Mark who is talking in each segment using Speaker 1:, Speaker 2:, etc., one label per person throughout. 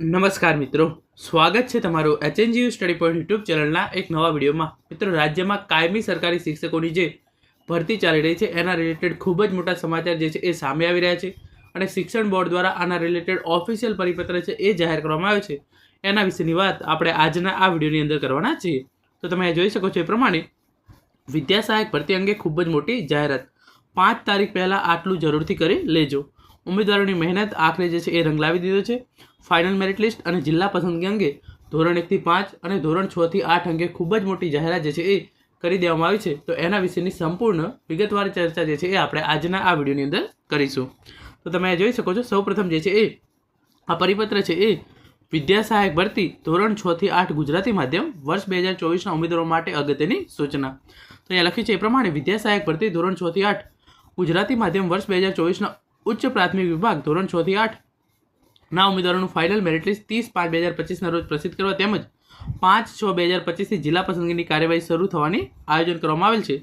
Speaker 1: નમસ્કાર મિત્રો. સ્વાગત છે તમારું એચએનજીયુ સ્ટડી પોઈન્ટ યુટ્યુબ ચેનલના એક નવા વિડીયોમાં. મિત્રો, રાજ્યમાં કાયમી સરકારી શિક્ષકોની જે ભરતી ચાલી રહી છે, એના રિલેટેડ ખૂબ જ મોટા સમાચાર જે છે એ સામે આવી રહ્યા છે અને શિક્ષણ બોર્ડ દ્વારા આના રિલેટેડ ઓફિશિયલ પરિપત્ર છે એ જાહેર કરવામાં આવ્યો છે. એના વિશેની વાત આપણે આજના આ વિડીયોની અંદર કરવાના છીએ. તો તમે જોઈ શકો છો એ પ્રમાણે વિદ્યા સહાયક ભરતી અંગે ખૂબ જ મોટી જાહેરાત. પાંચ તારીખ પહેલાં આટલું જરૂરથી કરી લેજો. ઉમેદવારોની મહેનત આખરે જે છે એ રંગ લાવી દીધો છે. ફાઇનલ મેરિટ લિસ્ટ અને જિલ્લા પસંદગી અંગે ધોરણ એકથી પાંચ અને ધોરણ છ થી આઠ અંગે ખૂબ જ મોટી જાહેરાત જે છે એ કરી દેવામાં આવી છે. તો એના વિશેની સંપૂર્ણ વિગતવાર ચર્ચા જે છે એ આપણે આજના આ વિડીયોની અંદર કરીશું. તો તમે જોઈ શકો છો, સૌપ્રથમ જે છે એ આ પરિપત્ર છે એ વિદ્યા સહાયક ભરતી ધોરણ છ થી આઠ ગુજરાતી માધ્યમ વર્ષ બે હજાર ચોવીસના ઉમેદવારો માટે અગત્યની સૂચના. તો અહીંયા લખ્યું છે એ પ્રમાણે વિદ્યા સહાયક ભરતી ધોરણ છ થી આઠ ગુજરાતી માધ્યમ વર્ષ બે હજાર ચોવીસના ઉચ્ચ પ્રાથમિક વિભાગ, ધોરણ છ થી આઠ. ના ઉમેદવારોનું ફાઇનલ મેરિટ લિસ્ટ ત્રીસ પાંચ બે હજાર પચીસના રોજ પ્રસિદ્ધ કરવા તેમજ પાંચ છ બે હજાર પચીસથી જિલ્લા પસંદગીની કાર્યવાહી શરૂ થવાની આયોજન કરવામાં આવેલ છે.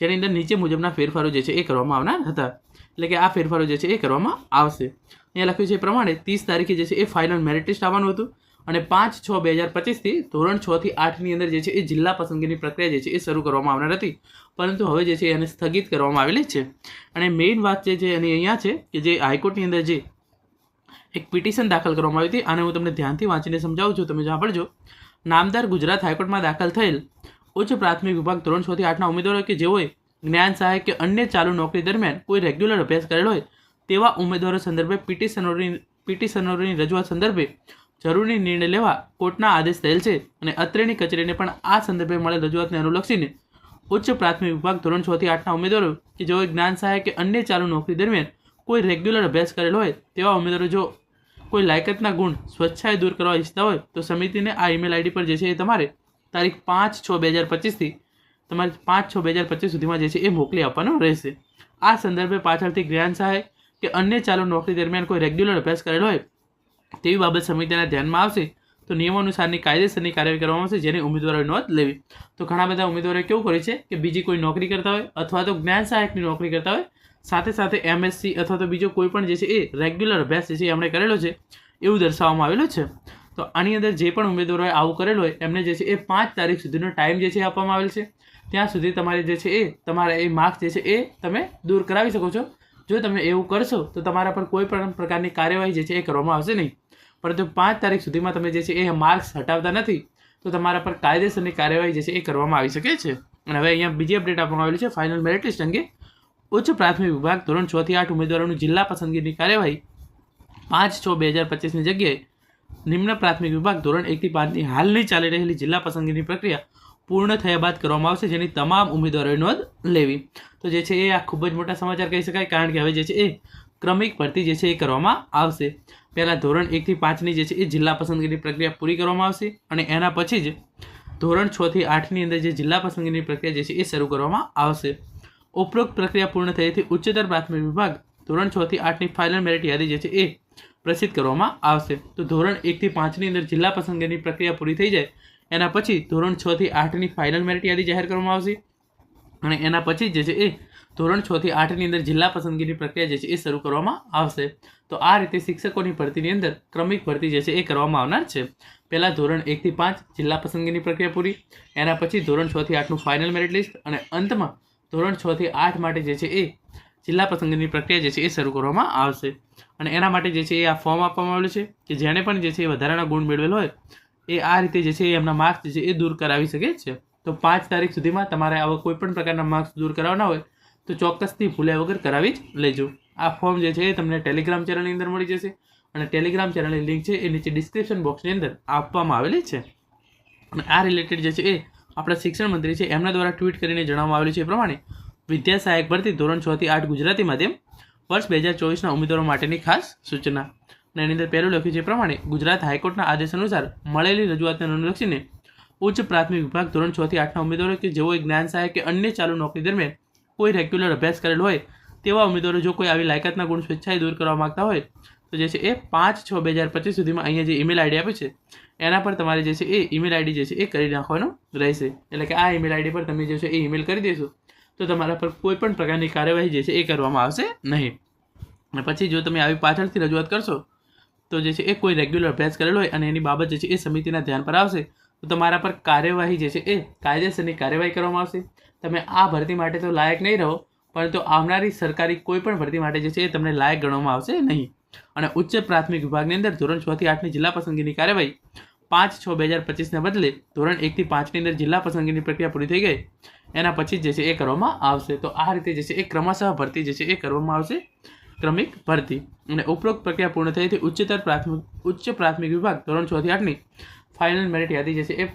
Speaker 1: જેની અંદર નીચે મુજબના ફેરફારો જે છે એ કરવામાં આવનાર હતા. એટલે કે આ ફેરફારો જે છે એ કરવામાં આવશે. અહીંયા લખ્યું છે એ પ્રમાણે ત્રીસ તારીખે જે છે એ ફાઇનલ મેરિટ લિસ્ટ આવવાનું હતું. અને પાંચ છ બે હજાર પચીસથી ધોરણ છ થી આઠની અંદર જે છે એ જિલ્લા પસંદગીની પ્રક્રિયા જે છે એ શરૂ કરવામાં આવનાર હતી. પરંતુ હવે જે છે એને સ્થગિત કરવામાં આવેલી છે. અને મેઇન વાત જે છે એની અહીંયા છે કે જે હાઈકોર્ટની અંદર જે એક પિટિશન દાખલ કરવામાં આવી હતી, આને હું તમને ધ્યાનથી વાંચીને સમજાવું છું, તમે સાંભળજો. નામદાર ગુજરાત હાઈકોર્ટમાં દાખલ થયેલ ઉચ્ચ પ્રાથમિક વિભાગ ધોરણ છ થી આઠના ઉમેદવારો કે જેઓએ જ્ઞાન સહાયક કે અન્ય ચાલુ નોકરી દરમિયાન કોઈ રેગ્યુલર અભ્યાસ કરેલો હોય, તેવા ઉમેદવારો સંદર્ભે પિટિશનરોની પિટિશનરોની રજૂઆત સંદર્ભે જરૂરી નિર્ણય લેવા કોર્ટના આદેશ થયેલ છે અને અત્રેની કચેરીને પણ આ સંદર્ભે મળેલ રજૂઆતને અનુલક્ષીને ઉચ્ચ પ્રાથમિક વિભાગ ધોરણ છ થી આઠના ઉમેદવારો કે જેઓએ જ્ઞાન સહાય કે અન્ય ચાલુ નોકરી દરમિયાન કોઈ રેગ્યુલર અભ્યાસ કરેલો હોય તેવા ઉમેદવારો જો કોઈ લાયકાતના ગુણ સ્વચ્છાએ દૂર કરવા ઈચ્છતા હોય તો સમિતિને આ ઈમેલ આઈડી પર જે છે એ તમારે તારીખ પાંચ છ બે હજાર પચીસથી તમારે પાંચ છ બે હજાર પચીસ સુધીમાં જે છે એ મોકલી આપવાનો રહેશે. આ સંદર્ભે પાછળથી જ્ઞાન સહાય કે અન્ય ચાલુ નોકરી દરમિયાન કોઈ રેગ્યુલર અભ્યાસ કરેલો હોય તેવી બાબત સમિતિના ધ્યાનમાં આવશે, તો નિયમો અનુસારની કાયદેસરની કાર્યવાહી કરવામાં આવશે, જેની ઉમેદવારોએ નોંધ લેવી. તો ઘણા બધા ઉમેદવારોએ કેવું કર્યું છે કે બીજી કોઈ નોકરી કરતા હોય અથવા તો જ્ઞાન સહાયકની નોકરી કરતા હોય, સાથે સાથે એમએસસી અથવા તો બીજો કોઈ પણ જે છે એ રેગ્યુલર અભ્યાસ જે છે એમણે કરેલો છે, એવું દર્શાવવામાં આવેલું છે. તો આની અંદર જે પણ ઉમેદવારોએ આવું કરેલું હોય, એમને જે છે એ પાંચ તારીખ સુધીનો ટાઈમ જે છે આપવામાં આવેલ છે. ત્યાં સુધી તમારે જે છે એ, તમારા એ માર્ક્સ જે છે એ તમે દૂર કરાવી શકો છો. જો તમે એવું કરશો, તો તમારા પર કોઈ પણ પ્રકારની કાર્યવાહી જે છે એ કરવામાં આવશે નહીં. પરંતુ પાંચ તારીખ સુધીમાં તમે જે છે એ માર્ક્સ હટાવતા નથી, તો તમારા પર કાયદેસરની કાર્યવાહી જે છે એ કરવામાં આવી શકે છે. અને હવે અહીંયા બીજી અપડેટ આપવામાં આવેલી છે ફાઇનલ મેરિટ લિસ્ટ અંગે. ઉચ્ચ પ્રાથમિક વિભાગ ધોરણ છ થી આઠ ઉમેદવારોનું જિલ્લા પસંદગીની કાર્યવાહી પાંચ છ બે હજાર પચીસની જગ્યાએ નિમ્ન પ્રાથમિક વિભાગ ધોરણ એકથી પાંચની હાલની ચાલી રહેલી જિલ્લા પસંદગીની પ્રક્રિયા પૂર્ણ થયા બાદ કરવામાં આવશે, જેની તમામ ઉમેદવારોએ નોંધ લેવી. તો જે છે એ આ ખૂબ જ મોટા સમાચાર કહી શકાય, કારણ કે હવે જે છે એ ક્રમિક ભરતી જે છે એ કરવામાં આવશે. પહેલાં ધોરણ એકથી પાંચની જે છે એ જિલ્લા પસંદગીની પ્રક્રિયા પૂરી કરવામાં આવશે અને એના પછી જ ધોરણ છથી આઠની અંદર જે જિલ્લા પસંદગીની પ્રક્રિયા જે છે એ શરૂ કરવામાં આવશે. ઉપરોક્ત પ્રક્રિયા પૂર્ણ થયેથી ઉચ્ચતર પ્રાથમિક વિભાગ ધોરણ છથી આઠની ફાઇનલ મેરિટ યાદી જે છે એ પ્રસિદ્ધ કરવામાં આવશે. તો ધોરણ એકથી પાંચની અંદર જિલ્લા પસંદગીની પ્રક્રિયા પૂરી થઈ જાય, એના પછી ધોરણ છથી આઠની ફાઇનલ મેરિટ યાદી જાહેર કરવામાં આવશે અને એના પછી જે છે એ ધોરણ છ થી આઠની અંદર જિલ્લા પસંદગીની પ્રક્રિયા જે છે એ શરૂ કરવામાં આવશે. તો આ રીતે શિક્ષકોની ભરતીની અંદર ક્રમિક ભરતી જે છે એ કરવામાં આવનાર છે. પહેલાં ધોરણ એકથી પાંચ જિલ્લા પસંદગીની પ્રક્રિયા પૂરી, એના પછી ધોરણ છ થી આઠનું ફાઇનલ મેરિટ લિસ્ટ અને અંતમાં ધોરણ છ થી આઠ માટે જે છે એ જિલ્લા પસંદગીની પ્રક્રિયા જે છે એ શરૂ કરવામાં આવશે. અને એના માટે જે છે એ આ ફોર્મ આપવામાં આવેલું છે કે જેણે પણ જે છે એ વધારાના ગુણ મેળવેલ હોય, એ આ રીતે જે છે એમના માર્ક્સ જે છે એ દૂર કરાવી શકે છે. તો પાંચ તારીખ સુધીમાં તમારે આવા કોઈ પણ પ્રકારના માર્ક્સ દૂર કરાવવાના હોય તો ચોક્કસથી ભૂલ્યા વગર કરાવી જ લેજો. આ ફોર્મ જે છે એ તમને ટેલિગ્રામ ચેનલની અંદર મળી જશે અને ટેલિગ્રામ ચેનલની લિંક છે એ નીચે ડિસ્ક્રિપ્શન બોક્સની અંદર આપવામાં આવેલી છે. અને આ રિલેટેડ જે છે એ આપણા શિક્ષણ મંત્રી છે, એમના દ્વારા ટ્વીટ કરીને જણાવવામાં આવેલું છે એ પ્રમાણે વિદ્યા સહાયક ભરતી ધોરણ છ થી આઠ ગુજરાતી માધ્યમ વર્ષ બે હજાર ચોવીસના ઉમેદવારો માટેની ખાસ સૂચના. અને એની અંદર પહેલું લખ્યું છે એ પ્રમાણે ગુજરાત હાઈકોર્ટના આદેશ અનુસાર મળેલી રજૂઆતને અનુલક્ષીને ઉચ્ચ પ્રાથમિક વિભાગ ધોરણ છ થી આઠના ઉમેદવારો કે જેઓએ જ્ઞાન સહાયક કે અન્ય ચાલુ નોકરી દરમિયાન કોઈ રેગ્યુલર અભ્યાસ કરેલો હોય, તેવા ઉમેદવારો જો કોઈ આવી લાયકાતના ગુણ સ્વેચ્છાએ દૂર કરવા માગતા હોય, તો જે છે એ પાંચ છ બે હજાર પચીસ સુધીમાં અહીંયા જે ઈમેલ આઈડી આપી છે, એના પર તમારે જે છે એ ઈમેલ આઈડી જે છે એ કરી નાખવાનું રહેશે. એટલે કે આ ઈમેલ આઈડી પર તમે જે છે એ ઈમેલ કરી દેશો, તો તમારા પર કોઈ પણ પ્રકારની કાર્યવાહી જે છે એ કરવામાં આવશે નહીં. અને પછી જો તમે આવી પાછળથી રજૂઆત કરશો, તો જે છે એ કોઈ રેગ્યુલર અભ્યાસ કરેલો હોય અને એની બાબત જે છે એ સમિતિના ધ્યાન પર આવશે, તો તમારા પર કાર્યવાહી જે છે એ કાયદેસરની કાર્યવાહી કરવામાં આવશે. તમે આ ભરતી માટે તો લાયક નહીં રહો, પરંતુ આવનારી સરકારી કોઈપણ ભરતી માટે જે છે એ તમને લાયક ગણવામાં આવશે નહીં. અને ઉચ્ચ પ્રાથમિક વિભાગની અંદર ધોરણ છ થી આઠની જિલ્લા પસંદગીની કાર્યવાહી પાંચ છ બે હજાર પચીસને બદલે ધોરણ એકથી પાંચની અંદર જિલ્લા પસંદગીની પ્રક્રિયા પૂરી થઈ ગઈ. એના પછી જે છે એ કરવામાં આવશે. તો આ રીતે જે છે એ ક્રમશઃ ભરતી જે છે એ કરવામાં આવશે. ક્રમિક ભરતી. અને ઉપરોક્ત પ્રક્રિયા પૂર્ણ થઈથી ઉચ્ચતર પ્રાથમિક, ઉચ્ચ પ્રાથમિક વિભાગ ધોરણ છ થી આઠની ફાઇનલ મેરિટ યાદી જે છે એ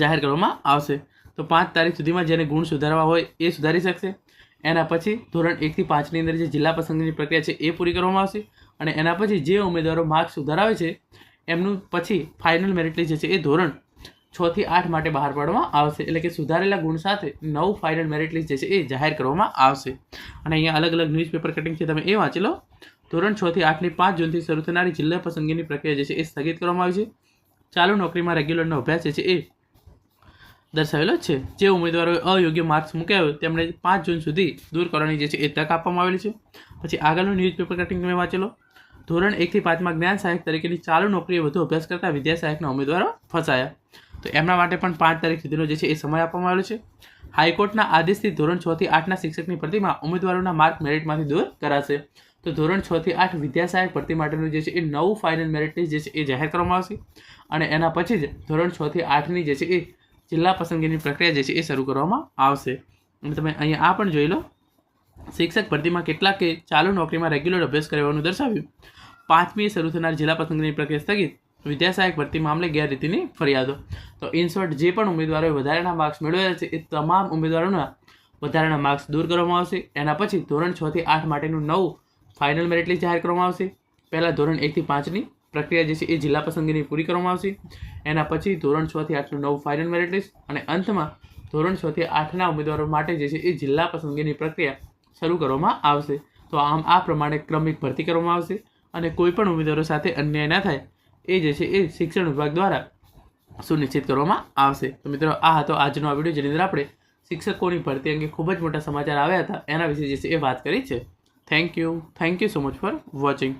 Speaker 1: જાહેર કરવામાં આવશે. તો પાંચ તારીખ સુધીમાં જેને ગુણ સુધારવા હોય એ સુધારી શકશે. એના પછી ધોરણ એકથી પાંચની અંદર જે જિલ્લા પસંદગીની પ્રક્રિયા છે એ પૂરી કરવામાં આવશે અને એના પછી જે ઉમેદવારો માર્ક સુધારાવે છે, એમનું પછી ફાઇનલ મેરિટ લિસ્ટ જે છે એ ધોરણ છથી આઠ માટે બહાર પાડવામાં આવશે. એટલે કે સુધારેલા ગુણ સાથે નવું ફાઇનલ મેરિટ લિસ્ટ જે છે, એ જાહેર કરવામાં આવશે. અને અહીંયા અલગ અલગ ન્યૂઝપેપર કટિંગ છે, તમે એ વાંચી લો. ધોરણ છથી આઠની પાંચ જૂનથી શરૂ થનારી જિલ્લા પસંદગીની પ્રક્રિયા જે છે, એ સ્થગિત કરવામાં આવી છે. ચાલુ નોકરીમાં રેગ્યુલરનો અભ્યાસ જે છે, એ દર્શાવેલો છે. જે ઉમેદવારોએ અયોગ્ય માર્ક્સ મૂક્યા તેમણે પાંચ જૂન સુધી દૂર કરવાની જે છે એ તક આપવામાં આવેલી છે. પછી આગળનું ન્યૂઝપેપર કટિંગ તમે વાંચેલો. ધોરણ એકથી પાંચમાં જ્ઞાન સહાયક તરીકેની ચાલુ નોકરીએ વધુ અભ્યાસ કરતા વિદ્યા સહાયકના ઉમેદવારો ફસાયા. તો એમના માટે પણ પાંચ તારીખ સુધીનો જે છે એ સમય આપવામાં આવ્યો છે. હાઈકોર્ટના આદેશથી ધોરણ છ થી આઠના શિક્ષકની ભરતીમાં ઉમેદવારોના માર્ક મેરિટમાંથી દૂર કરાશે. તો ધોરણ છ થી આઠ વિદ્યા સહાયક ભરતી માટેનું જે છે એ નવું ફાઇનલ મેરિટ લિસ્ટ જે છે એ જાહેર કરવામાં આવશે. અને એના પછી જ ધોરણ છ થી આઠની જે છે એ જિલ્લા પસંદગીની પ્રક્રિયા જે છે એ શરૂ કરવામાં આવશે. અને તમે અહીંયા આ પણ જોઈ લો. શિક્ષક ભરતીમાં કેટલાકે ચાલુ નોકરીમાં રેગ્યુલર અભ્યાસ કરવાનું દર્શાવ્યું. પાંચમી શરૂ થનાર જિલ્લા પસંદગીની પ્રક્રિયા સ્થગિત. વિદ્યા સહાયક ભરતી મામલે ગેરરીતિની ફરિયાદો. તો ઇન જે પણ ઉમેદવારોએ વધારાના માર્ક્સ મેળવેલા છે એ તમામ ઉમેદવારોના વધારાના માર્ક્સ દૂર કરવામાં આવશે. એના પછી ધોરણ છથી આઠ માટેનું નવું ફાઇનલ મેરિટ લિસ્ટ જાહેર કરવામાં આવશે. પહેલાં ધોરણ એકથી પાંચની પ્રક્રિયા જે છે એ જિલ્લા પસંદગીની પૂરી કરવામાં આવશે. એના પછી ધોરણ છ થી આઠનું નવું ફાઇનલ મેરિટ લિસ્ટ અને અંતમાં ધોરણ છ થી આઠના ઉમેદવારો માટે જે છે એ જિલ્લા પસંદગીની પ્રક્રિયા શરૂ કરવામાં આવશે. તો આમ આ પ્રમાણે ક્રમિક ભરતી કરવામાં આવશે અને કોઈપણ ઉમેદવારો સાથે અન્યાય ના થાય એ જે છે એ શિક્ષણ વિભાગ દ્વારા સુનિશ્ચિત કરવામાં આવશે. તો મિત્રો, આ હતો આજનો આ વીડિયો જેની અંદર આપણે શિક્ષકોની ભરતી અંગે ખૂબ જ મોટા સમાચાર આવ્યા હતા. એના વિશે જે છે એ વાત કરી છે. Thank you thank you so much for watching